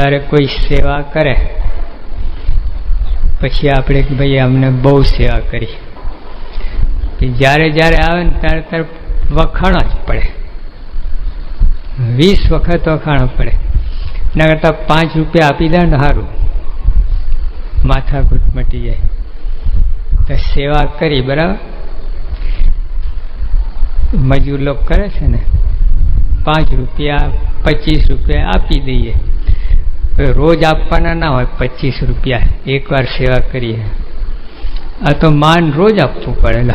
તારે કોઈ સેવા કરે? પછી આપણે ભાઈ અમને બહુ સેવા કરી. કે જ્યારે જ્યારે આવે ને ત્યારે ત્યારે વખાણ જ પડે. વીસ વખત વખાણ પડે. એના કરતાં પાંચ રૂપિયા આપી દે ને સારું માથાકૂટ મટી જાય. તો સેવા કરી, બરાબર? મજૂર લોકો કરે છે ને? પાંચ રૂપિયા, પચીસ રૂપિયા આપી દઈએ. રોજ આપવાના ના હોય, પચીસ રૂપિયા. એકવાર સેવા કરીએ. આ તો માન રોજ આપવું પડેલા.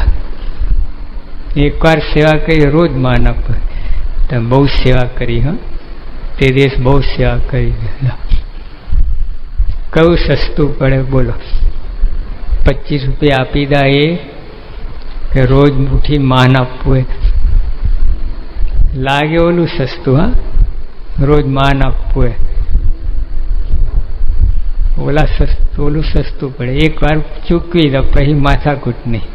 એકવાર સેવા કરીએ, રોજ માન આપવું. બહુ સેવા કરી, હા. તે દેશ બહુ સેવા કરી કયું સસ્તું પડે, બોલો. પચીસ રૂપિયા આપી દા એ કે રોજ મુઠી માન આપવું એ. લાગે ઓલું સસ્તું, હા. રોજ માન આપવું એ. ઓલા સસ્તું, ઓલું સસ્તું પડે. એકવાર ચૂકવી દો, પછી માથાકૂટ નહીં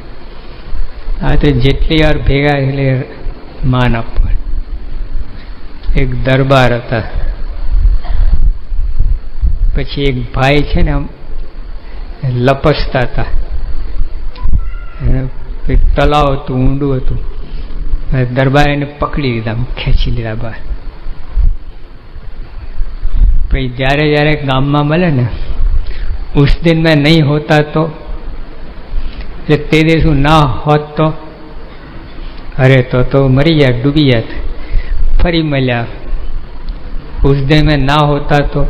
આ તો જેટલી વાર ભેગા એટલે માન આપવું. એક દરબાર હતા. પછી એક ભાઈ છે ને આમ લપસતા હતા. તલાવ હતું, ઊંડું હતું. દરબાર એને પકડી લીધા ખેંચી લીધા બહાર. પછી જ્યારે જ્યારે ગામમાં મળે ને મેં નહીં હોતા તો એટલે તે દિવસ હું ના હોત તો અરે તો તો મરી જાત ડૂબી જાત ફરી મળ્યા ઉસ દિન મેં ના હોતા તો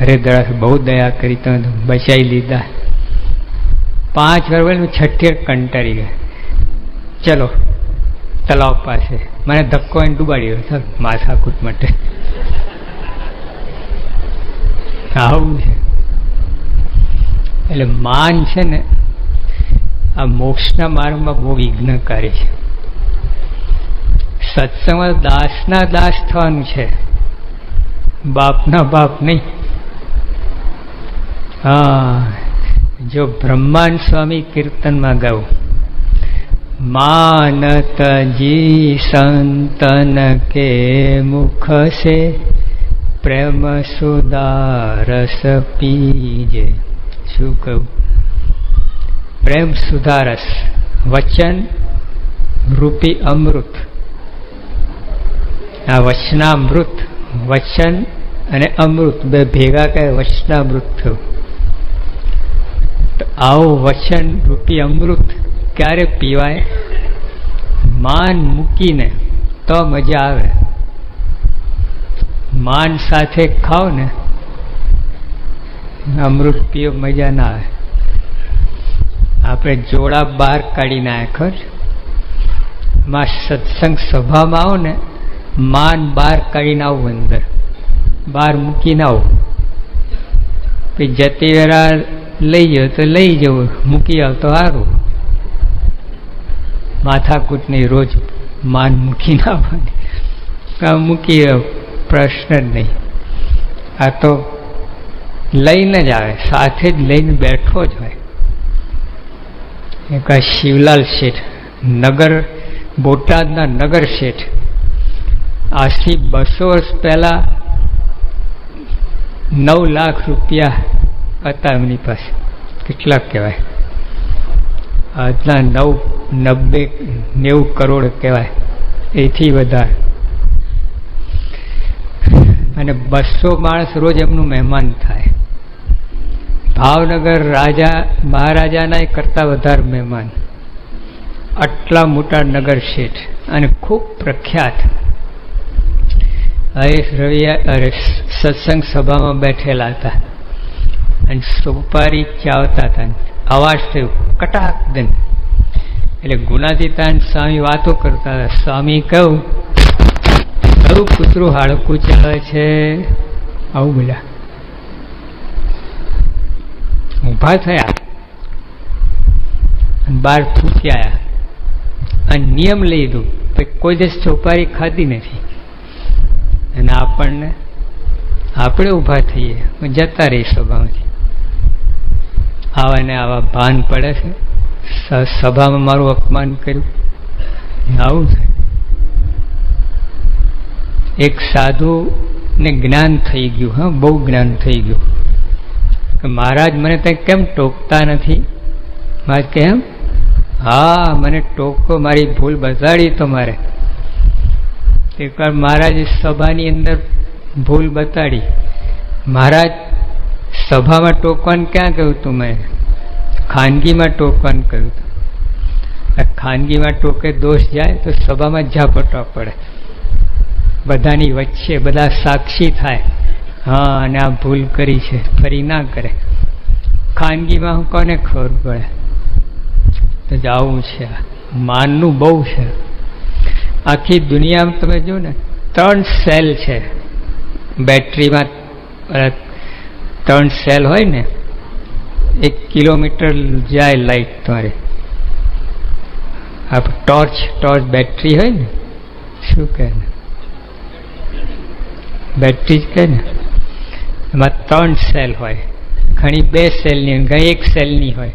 અરે દડા બહુ દયા કરી તમે બચાવી લીધા પાંચ વાર બોલે છઠ્ઠી કંટાળી ગયા ચલો તલાવ પાસે મને ધક્કો એને ડૂબાડી ગયો માથાકૂટ માટે આવું છે એટલે માન છે ને, આ મોક્ષના માર્ગમાં બહુ વિઘ્નકારી છે. સત્સંગમાં દાસના દાસ થવાનું છે. બાપના બાપ નહીં. હા, જો બ્રહ્માંડ સ્વામી કીર્તનમાં ગાવું માનત જી સંતન કે મુખ સે, પ્રેમ સુદારસ પીજે. શું કહ્યું પ્રેમ સુધારસ, વચન રૂપી અમૃત. આ વચનામૃત, વચન અને અમૃત, બે ભેગા કહે વચનામૃત થયું. તો આવું વચન રૂપી અમૃત ક્યારે પીવાય? માન મૂકીને તો મજા આવે. માન સાથે ખાઓ ને અમૃત પીઓ મજા ના આવે આપણે જોડા બહાર કાઢી નાખો માં સત્સંગ સભામાં આવો ને, માન બહાર કાઢીને આવું અંદર. બહાર મૂકીને આવું. પછી જતી વેરા લઈ જાવ તો લઈ જવું મૂકી આવ તો સારું. માથાકૂટ નહીં રોજ માન મૂકીને આવવાની મૂકી પ્રશ્ન જ નહીં. આ તો લઈને જ આવે, સાથે જ લઈને બેઠો જ હોય. આ શિવલાલ શેઠ, નગર, બોટાદના નગર શેઠ. આજથી બસો વર્ષ પહેલા નવ લાખ રૂપિયા હતા એમની પાસે. કેટલા કહેવાય. આજના નવ, નબ્બે, નેવું કરોડ કહેવાય. એથી વધારે. અને બસો માણસ રોજ એમનું મહેમાન થાય. ભાવનગર રાજા, મહારાજાના કરતાં વધારે મહેમાન. આટલા મોટા નગર શેઠ અને ખૂબ પ્રખ્યાત. હરેશ રવિયા, અરે, સત્સંગ સભામાં બેઠેલા હતા. અને સોપારી ચાવતા હતા. અવાજ થયો, કટાક દન. એટલે ગુનાતીતાન સ્વામી વાતો કરતા હતા. સ્વામી કહું, કયું કૂતરું હાડકું ચાલે છે? આવું બોલ્યા. ઊભા થયા બાર થૂકી આવ્યા અને નિયમ લઈ લીધું કોઈ દિવસ ચોપારી ખાધી નથી. અને આપણને, આપણે ઊભા થઈએ જતા રહી સ્વભાવથી આવા ને આવા ભાન પડે છે. સભામાં મારું અપમાન કર્યું. આવું છે. એક સાધુ ને જ્ઞાન થઈ ગયું, હા, બહુ જ્ઞાન થઈ ગયું. કે મહારાજ, મને ત્યાં કેમ ટોકતા નથી? મહારાજ કેમ હા, મને ટોકો, મારી ભૂલ બતાડી તો મારે. એકવાર મહારાજે સભાની અંદર ભૂલ બતાડી. મહારાજ, સભામાં ટોકવાનું ક્યાં કહ્યું તું મેં? ખાનગીમાં ટોકવાનું કહ્યું હતું ખાનગીમાં ટોકે દોષ જાય તો સભામાં ઝાપટવા પડે. બધાની વચ્ચે બધા સાક્ષી થાય. હા, અને આ ભૂલ કરી છે. ફરી ના કરે. ખાનગીમાં હું કોને ખબર પડે? તો જવું છે. માનનું બહુ છે. આખી દુનિયામાં તમે જો ને, ત્રણ સેલ છે. બેટરીમાં ત્રણ સેલ હોય ને, એક કિલોમીટર જાય લાઈટ તમારે. આ ટોર્ચ ટોર્ચ બેટરી હોય ને, શું કહે ને? બેટરી જ કહે ને? એમાં ત્રણ સેલ હોય. ઘણી બે સેલની ઘણી એક સેલની હોય.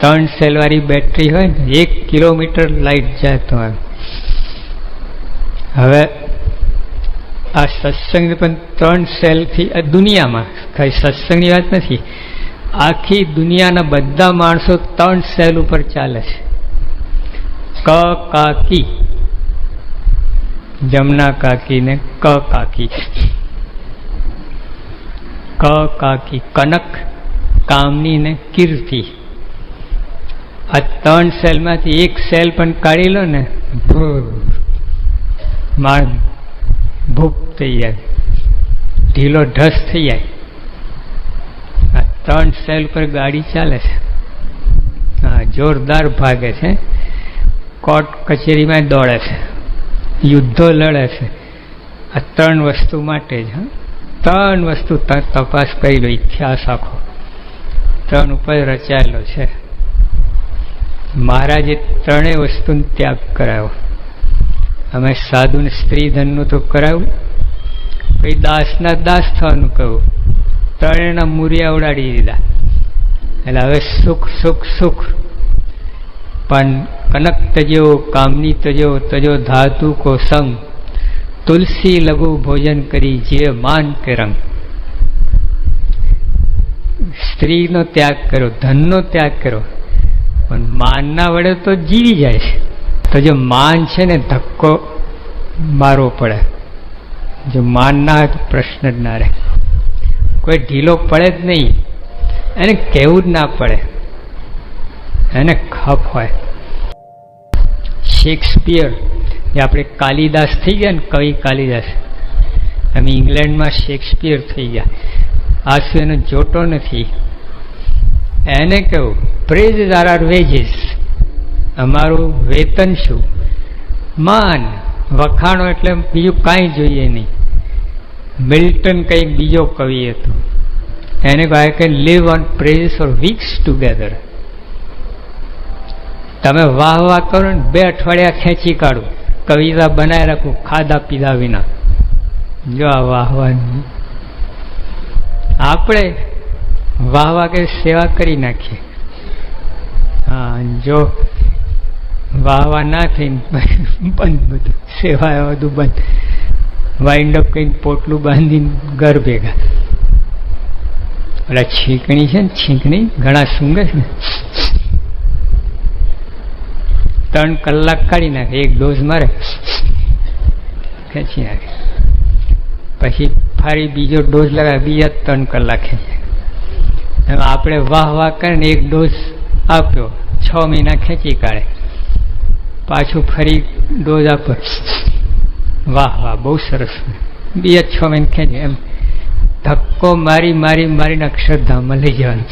ત્રણ સેલવાળી બેટરી હોય ને, એક કિલોમીટર લાઈટ જાય તો હવે આ સત્સંગ પણ ત્રણ સેલથી દુનિયામાં, કઈ સત્સંગની વાત નથી, આખી દુનિયાના બધા માણસો ત્રણ સેલ ઉપર ચાલે છે. ક કાકી. જમના કાકી ને ક કાકી. ક, કાકી, કનક, કામની ને કીર્તિ. આ ત્રણ સેલમાંથી એક સેલ પણ કાઢી લો ને માણ ભૂખ થઈ જાય. ઢીલો ઢસ થઈ જાય. આ ત્રણ સેલ પર ગાડી ચાલે છે. હા, જોરદાર ભાગે છે. કોર્ટ કચેરીમાં દોડે છે. યુદ્ધો લડે છે. આ ત્રણ વસ્તુ માટે જ, હા. ત્રણ વસ્તુ તપાસ કરી લો ઇતિહાસ આખો. ત્રણ ઉપર રચાયેલો છે. મહારાજે ત્રણેય વસ્તુનો ત્યાગ કરાયો અમે સાધુને સ્ત્રીધનનું સ્ત્રી ધનનું તો કરાવ્યું. પછી દાસના દાસ થવાનું કહ્યું. ત્રણેયના મૂરિયા ઉડાડી દીધા. એટલે હવે સુખ સુખ સુખ. પણ કનક તજો કામની તજો તજો ધાતુ કો સંગ તુલસી લઘુ ભોજન કરી જે માન કે રંગ. સ્ત્રીનો ત્યાગ કર્યો ધનનો ત્યાગ કર્યો પણ માનના વડે તો જીવી જાય છે. તો જો માન છે ને ધક્કો મારવો પડે. જો માન ના હોય તો પ્રશ્ન જ ના રહે. કોઈ ઢીલો પડે જ નહીં. એને કહેવું જ ના પડે. એને ખપ હોય. શેક્સપિયર એ આપણે કાલિદાસ થઈ ગયા ને કવિ કાલિદાસ. અમે ઇંગ્લેન્ડમાં શેક્સપિયર થઈ ગયા. આ શું એનો જોટો નથી. એને કહું પ્રેઝ આર આર વેજીસ અમારું વેતન શું? માન, વખાણો એટલે બીજું કાંઈ જોઈએ નહીં. મિલ્ટન કંઈક બીજો કવિ હતો. એને કહે કે live on praises or weeks together તમે વાહ વાહ કરો ને બે અઠવાડિયા ખેંચી કાઢું. કવિતા બનાવી રાખું, ખાધા પીધા વિના. જો આ વાહ વાહ આપણે વાહ વાહ કે સેવા કરી નાખીએ. હા, જો વાહવા વાહ ના થઈને બંધ બધું. સેવા બધું બંધ. વાઇન્ડ અપ કંઈક પોટલું બાંધીને ઘર ભેગા. એટલે છીંકણી છે ને, છીંકણી, ઘણા સૂંઘે છે ને. ત્રણ કલાક કાઢી નાખે, એક ડોઝ મારે. ખેંચી નાખે. પછી ફરી બીજો ડોઝ લગાવે, બીજા ત્રણ કલાક ખેંચે. આપણે વાહ વાહ કરીને એક ડોઝ આપ્યો, છ મહિના ખેંચી કાઢે. પાછું ફરી ડોઝ આપો. વાહ વાહ, બહુ સરસ. બીજા છ મહિના ખેંચે. એમ ધક્કો મારી મારી, મારીને અક્ષરધામમાં લઈ જવાનું.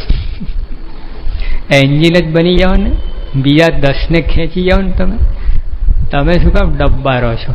એન્જિન જ બની જાઓ ને બીજા દસને ખેંચી જાઓ ને તમે. તમે શું કામ ડબ્બા રહો છો?